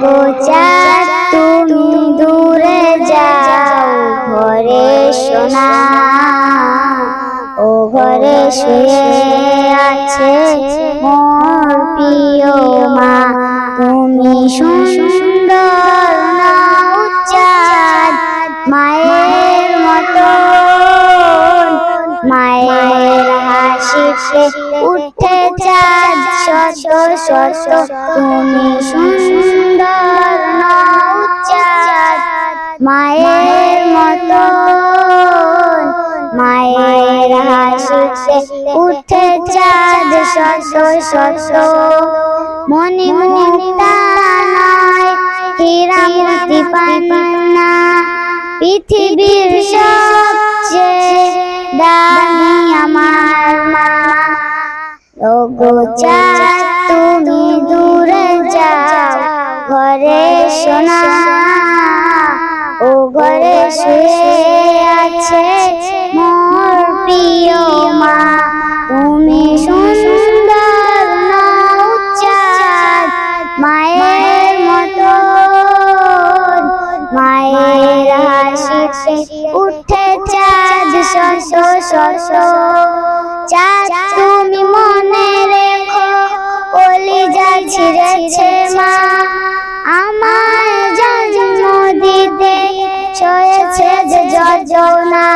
গো চাঁদ, তুমি দূরে যাও। ঘরে সোনা, ও ঘরে শুয়ে আছে মোর প্রিয় মা। তুমি সুন্দর মায়ের মতো। মায়ের হাসিতে উঠে চাঁদ, শত শত। তুমি সুন্দর চাঁদ মায়ের মতো মায়ের হাসিতে উঠে চাঁদ, শত মনি নয় হীরা পৃথিবীর সবচেয়ে দামি আমার মা। ওগো চাঁদ, তুমি দূরে যাও। ঘরে সোনা ও ঘরে শুয়ে আছে মোর প্রিয় মা। তুমি সুন্দর নাও চাঁদ মায়ের মতো মায়ের হাসিতে উঠে চাঁদ শত শত চাঁদ তুমি মনে রেখো কলি ছিঁড়েছে। যে যোজনা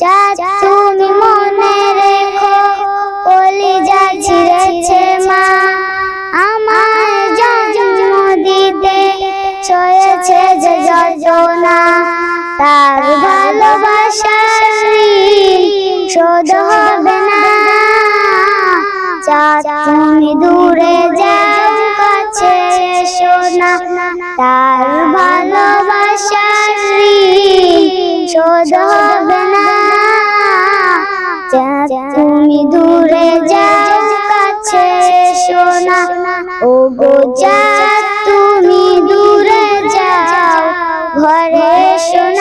চাঁদ তুমি মনে রেখো কলি ছিঁড়েছে মা। আমার জন্ম দিতে ছয়েছে যে যোজনা। তার ভালোবাসার ঋণ শোধ হবে না। চাঁদ তুমি দূরে যাও, কাছে সোনা তার ভালোবাসার ঋণ তুমি দূরে যাও কাছে সোনা ও গো যা তুমি দূরে যাও ঘরে সোনা